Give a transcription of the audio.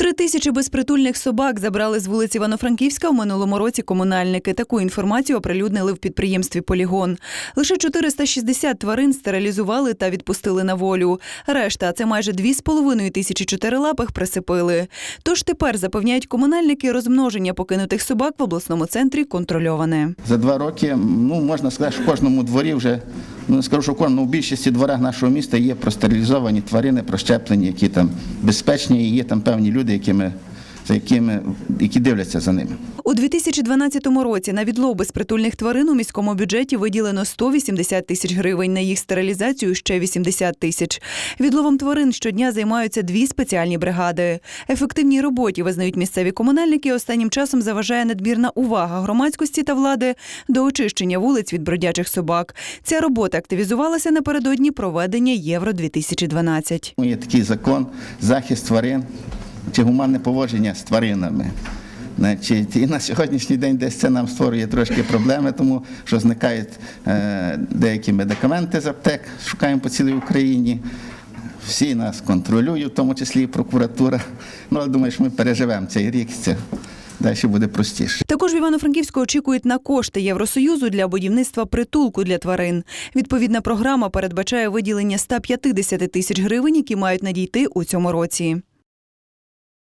Три тисячі безпритульних собак забрали з вулиці Івано-Франківська в минулому році комунальники. Таку інформацію оприлюднили в підприємстві Полігон. Лише 460 тварин стерилізували та відпустили на волю. Решта, це майже 2,5 тисячі чотирилапих, присипили. Тож тепер запевняють комунальники, розмноження покинутих собак в обласному центрі контрольоване. За два роки, ну можна сказати, що в кожному дворі вже ну скажу, що кожному в більшості дворах нашого міста є простерилізовані тварини, прощеплені, які там безпечні, є там певні люди, якими, за якими, які дивляться за ними. У 2012 році на відлов безпритульних тварин у міському бюджеті виділено 180 тисяч гривень, на їх стерилізацію ще 80 тисяч. Відловом тварин щодня займаються дві спеціальні бригади. Ефективній роботі, визнають місцеві комунальники, останнім часом заважає надмірна увага громадськості та влади до очищення вулиць від бродячих собак. Ця робота активізувалася напередодні проведення Євро 2012 Ну, Є такий закон захист тварин чи гуманне поводження з тваринами. Значить, і на сьогоднішній день десь це нам створює трошки проблеми, тому що зникають е, деякі медикаменти з аптек, шукаємо по цілій Україні. Всі нас контролюють, в тому числі і прокуратура. Ну, але думаю, що ми переживемо цей рік, це далі буде простіше. Також в Івано-Франківську очікують на кошти Євросоюзу для будівництва притулку для тварин. Відповідна програма передбачає виділення 150 тисяч гривень, які мають надійти у цьому році.